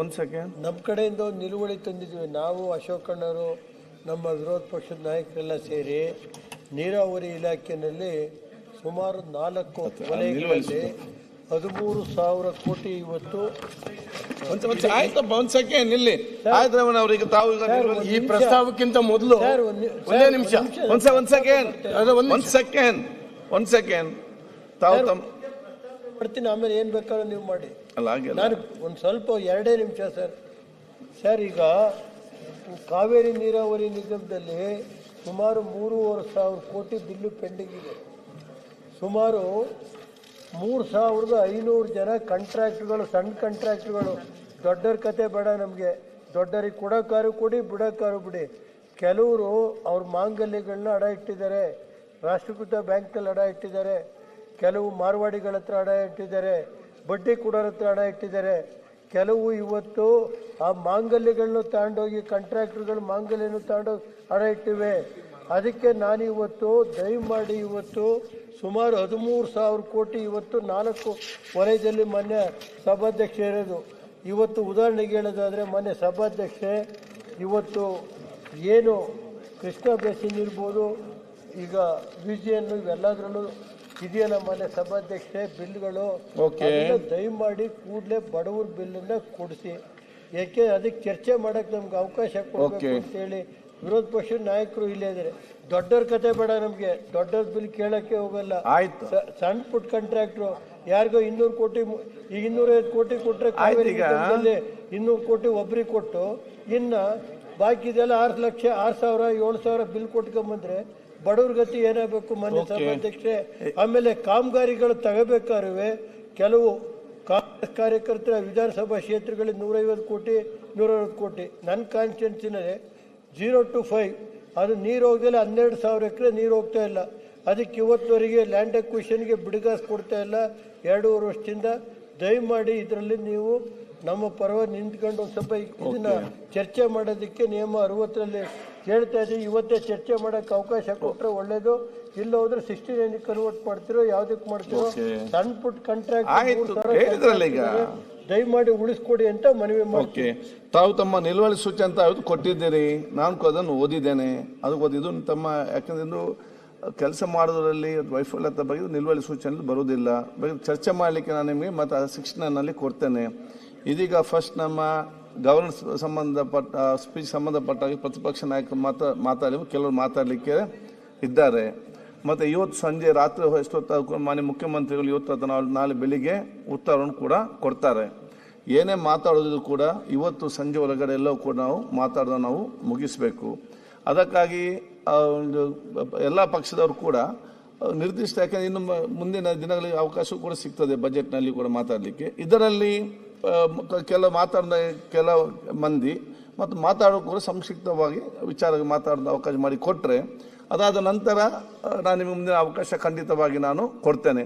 ಒಂದು ಸೆಕೆಂಡ್ ನಮ್ಮ ಕಡೆಯಿಂದ ಒಂದು ನಿಲುವಳಿ ತಂದಿದ್ವಿ. ನಾವು ಅಶೋಕಣ್ಣರು ನಮ್ಮ ವಿರೋಧ ಪಕ್ಷದ ನಾಯಕರೆಲ್ಲ ಸೇರಿ ನೀರಾವರಿ ಇಲಾಖೆಯಲ್ಲಿ ಸುಮಾರು ನಾಲ್ಕು ವಲಯಗಳಲ್ಲಿ ಹದಿಮೂರು ಸಾವಿರ ಕೋಟಿ ಇವತ್ತು. ಒಂದು ಒಂದು ಆಯ್ತಪ್ಪ ಒಂದು ಸೆಕೆಂಡ್ ಇಲ್ಲಿ ಆಯ್ತು ರಮಣ ಅವ್ರಿಗೆ ತಾವು ಈಗ ಈ ಪ್ರಸ್ತಾವಕ್ಕಿಂತ ಮೊದಲು ಸರ್, ಒಂದ್ ನಿ- ಒಂದೇ ನಿಮಿಷ. ಒಂದ್ ಒಂದ್ ಸೆ- ಒಂದ್ ಸೆಕೆಂಡ್. ಅದು ಒಂದು ಒಂದ್ ಸೆಕೆಂಡ್. ಒಂದ್ ಸೆಕೆಂಡ್. ತಾವು ತಮ್ಮ ಮಾಡ್ತೀನಿ ಆಮೇಲೆ ಏನು ಬೇಕಾದ್ರೂ ನೀವು ಮಾಡಿ. ನಾನು ಒಂದು ಸ್ವಲ್ಪ ಎರಡೇ ನಿಮಿಷ ಸರ್. ಸರ್ ಈಗ ಕಾವೇರಿ ನೀರಾವರಿ ನಿಗಮದಲ್ಲಿ ಸುಮಾರು ಮೂರುವರೆ ಸಾವಿರ ಕೋಟಿ ಬಿಲ್ಲು ಪೆಂಡಿಂಗ್ ಇದೆ. ಸುಮಾರು ಮೂರು ಸಾವಿರದ ಐನೂರು ಜನ ಕಾಂಟ್ರಾಕ್ಟ್ಗಳು ಸಣ್ಣ ಕಾಂಟ್ರಾಕ್ಟ್ಗಳು ದೊಡ್ಡರ ಕತೆ ಬೇಡ ನಮಗೆ. ದೊಡ್ಡರಿಗೆ ಕೊಡೋಕ್ಕಾರು ಕೊಡಿ ಬಿಡೋಕ್ಕಾರು ಬಿಡಿ. ಕೆಲವರು ಅವ್ರ ಮಾಂಗಲ್ಯಗಳನ್ನ ಅಡ ಇಟ್ಟಿದ್ದಾರೆ. ರಾಷ್ಟ್ರೀಕೃತ ಬ್ಯಾಂಕ್ನಲ್ಲಿ ಅಡ ಇಟ್ಟಿದ್ದಾರೆ. ಕೆಲವು ಮಾರ್ವಾಡಿಗಳ ಹತ್ರ ಅಡ ಇಟ್ಟಿದ್ದಾರೆ, ಬಡ್ಡಿ ಕೊಡೋರ ಹತ್ರ ಅಡ ಇಟ್ಟಿದ್ದಾರೆ. ಕೆಲವು ಇವತ್ತು ಆ ಮಾಂಗಲ್ಯಗಳನ್ನು ತಗೊಂಡೋಗಿ ಕಾಂಟ್ರಾಕ್ಟರ್ಗಳು ಮಾಂಗಲ್ಯನ ತಗೊಂಡೋಗಿ ಅಡ ಇಟ್ಟಿವೆ. ಅದಕ್ಕೆ ನಾನು ಇವತ್ತು ದಯಮಾಡಿ ಇವತ್ತು ಸುಮಾರು ಹದಿಮೂರು ಸಾವಿರ ಕೋಟಿ ಇವತ್ತು ನಾಲ್ಕು ವಲಯದಲ್ಲಿ ಮೊನ್ನೆ ಸಭಾಧ್ಯಕ್ಷ ಇರೋದು. ಇವತ್ತು ಉದಾಹರಣೆಗೆ ಹೇಳೋದಾದರೆ ಮೊನ್ನೆ ಸಭಾಧ್ಯಕ್ಷೆ ಇವತ್ತು ಏನು ಕೃಷ್ಣ ಬೇಸಿನ್ ಇರ್ಬೋದು ಈಗ ವಿಜಯನ್ನು ಇವೆಲ್ಲದರಲ್ಲೂ ಇದೆಯಲ್ಲ ಮನೆ ಸಭಾಧ್ಯಕ್ಷೆ ಬಿಲ್ಗಳು ದಯಮಾಡಿ ಕೂಡಲೇ ಬಡವ್ರ ಬಿಲ್ಲನ್ನ ಕೊಡಿಸಿ. ಯಾಕೆ ಅದಕ್ಕೆ ಚರ್ಚೆ ಮಾಡಕ್ಕೆ ನಮ್ಗೆ ಅವಕಾಶ ಕೊಡಬೇಕು ಅಂತ ಹೇಳಿ ವಿರೋಧ ಪಕ್ಷದ ನಾಯಕರು ಇಲ್ಲೇ ಇದ್ದಾರೆ. ದೊಡ್ಡವ್ರ ಕತೆ ಬೇಡ ನಮಗೆ. ದೊಡ್ಡವ್ರ ಬಿಲ್ ಕೇಳಕ್ಕೆ ಹೋಗಲ್ಲ. ಆಯ್ತು. ಸಣ್ಣ ಪುಟ್ ಕಾಂಟ್ರಾಕ್ಟ್ರು ಯಾರಿಗೋ ಇನ್ನೂರು ಕೋಟಿ ಈಗ ಇನ್ನೂರೈವತ್ತು ಕೋಟಿ ಈಗ. ಇನ್ನೂರು ಕೋಟಿ ಒಬ್ರಿಗೆ ಕೊಟ್ಟು ಇನ್ನ ಬಾಕಿ ಇದೆಲ್ಲ ಆರು ಲಕ್ಷ ಆರು ಸಾವಿರ ಏಳು ಸಾವಿರ ಬಿಲ್ ಕೊಟ್ಕೊಂಬಂದ್ರೆ ಬಡವ್ರ ಗತಿ ಏನಾಗಬೇಕು ಮನೆ Okay. ಸಭಾಧ್ಯಕ್ಷೆ ಆಮೇಲೆ ಕಾಮಗಾರಿಗಳು ತಗೋಬೇಕಾದ್ರೆ ಕೆಲವು ಕಾಂಗ್ರೆಸ್ ಕಾರ್ಯಕರ್ತರ ವಿಧಾನಸಭಾ ಕ್ಷೇತ್ರಗಳಲ್ಲಿ ನೂರೈವತ್ತು ಕೋಟಿ ನೂರೈವತ್ತು ಕೋಟಿ. ನನ್ನ ಕಾನ್ಸ್ಟಿಟ್ಯೂನ್ಸಿನಲ್ಲಿ ಜೀರೋ ಟು ಫೈವ್. ಅದು ನೀರು ಹೋಗ್ದಲ್ಲ ಹನ್ನೆರಡು ಸಾವಿರ ಎಕರೆ ನೀರು ಹೋಗ್ತಾ ಇಲ್ಲ. ಅದಕ್ಕೆ ಇವತ್ತುವರೆಗೆ ಲ್ಯಾಂಡ್ ಅಕ್ವಿಷನ್ಗೆ ಬಿಡುಗಾಸ್ ಕೊಡ್ತಾ ಇಲ್ಲ. ಎರಡೂವರೆ ವರ್ಷದಿಂದ ದಯಮಾಡಿ ಇದರಲ್ಲಿ ನೀವು ನಮ್ಮ ಪರವಾಗಿ ನಿಂತ್ಕೊಂಡು ಒಂದು ಸ್ವಲ್ಪ ಇದನ್ನ ಚರ್ಚೆ ಮಾಡೋದಕ್ಕೆ ನಿಯಮ ಅರವತ್ತರಲ್ಲಿ ಕೇಳ್ತಾ ಇದ್ದೀವಿ ಇವತ್ತೇ ಚರ್ಚೆ ಮಾಡೋಕ್ಕೆ ಅವಕಾಶ ಕೊಟ್ಟರೆ ಒಳ್ಳೇದು ಇಲ್ಲ ಹೋದ್ರೆ ಸಿಕ್ಸ್ಟಿ ನೈನ್ ಕನ್ವರ್ಟ್ ಮಾಡ್ತಿರೋ ಯಾವ್ದಕ್ಕೆ ಮಾಡ್ತಿರೋ. ಸಣ್ಣ ಪುಟ್ಟ ಕಾಂಟ್ರಾಕ್ಟ್. ದಯಮಾಡಿ ಉಳಿಸ್ಕೊಡಿ ಅಂತ ಮನವಿ ಓಕೆ. ತಾವು ತಮ್ಮ ನಿಲುವಳಿ ಸೂಚನೆ ಅಂತ ಯಾವ್ದು ಕೊಟ್ಟಿದ್ದೀರಿ? ನಾನು ಅದನ್ನು ಓದಿದ್ದೇನೆ. ಅದಕ್ಕೆ ಓದಿದ್ದು ತಮ್ಮ ಯಾಕಂದ್ರೆ ಕೆಲಸ ಮಾಡೋದ್ರಲ್ಲಿ ವೈಫಲ್ಯತೆ ಬಗ್ಗೆ ನಿಲುವಳಿ ಸೂಚನೆ ಬರುವುದಿಲ್ಲ. ಬಗ್ಗೆ ಚರ್ಚೆ ಮಾಡಲಿಕ್ಕೆ ನಾನು ನಿಮಗೆ ಮತ್ತು ಶಿಕ್ಷಣನಲ್ಲಿ ಕೊಡ್ತೇನೆ. ಇದೀಗ ಫಸ್ಟ್ ನಮ್ಮ ಗವರ್ನೆನ್ಸ್ ಸಂಬಂಧಪಟ್ಟ ಸ್ಪೀಚ್ ಸಂಬಂಧಪಟ್ಟ ಹಾಗೆ ಪ್ರತಿಪಕ್ಷ ನಾಯಕರು ಮಾತಾ, ಮಾತಾಡಿ, ಕೆಲವರು ಮಾತಾಡಲಿಕ್ಕೆ ಇದ್ದಾರೆ. ಮತ್ತು ಇವತ್ತು ಸಂಜೆ ರಾತ್ರಿ ಎಷ್ಟೊತ್ತ ಮಾನ್ಯ ಮುಖ್ಯಮಂತ್ರಿಗಳು ಇವತ್ತು ಅಥವಾ ನಾಳೆ- ಬೆಳಿಗ್ಗೆ ಉತ್ತರವನ್ನು ಕೂಡ ಕೊಡ್ತಾರೆ. ಏನೇ ಮಾತಾಡೋದು ಕೂಡ ಇವತ್ತು ಸಂಜೆ ಒಳಗಡೆ ಎಲ್ಲವೂ ಕೂಡ ನಾವು ಮಾತಾಡೋದು ನಾವು ಮುಗಿಸಬೇಕು. ಅದಕ್ಕಾಗಿ ಎಲ್ಲ ಪಕ್ಷದವರು ಕೂಡ ನಿರ್ದಿಷ್ಟ, ಯಾಕೆಂದರೆ ಇನ್ನು ಮುಂದಿನ ದಿನಗಳಿಗೆ ಅವಕಾಶ ಕೂಡ ಸಿಗ್ತದೆ ಬಜೆಟ್ನಲ್ಲಿ ಕೂಡ ಮಾತಾಡಲಿಕ್ಕೆ. ಇದರಲ್ಲಿ ಕೆಲ ಮಾತಾಡಿದ, ಕೆಲ ಮಂದಿ ಮತ್ತು ಮಾತಾಡೋಕ್ಕೂ ಸಂಕ್ಷಿಪ್ತವಾಗಿ ವಿಚಾರ ಮಾತಾಡಿದ ಅವಕಾಶ ಮಾಡಿ ಕೊಟ್ಟರೆ ಅದಾದ ನಂತರ ನಾನು ನಿಮಗೆ ಮುಂದಿನ ಅವಕಾಶ ಖಂಡಿತವಾಗಿ ನಾನು ಕೊಡ್ತೇನೆ.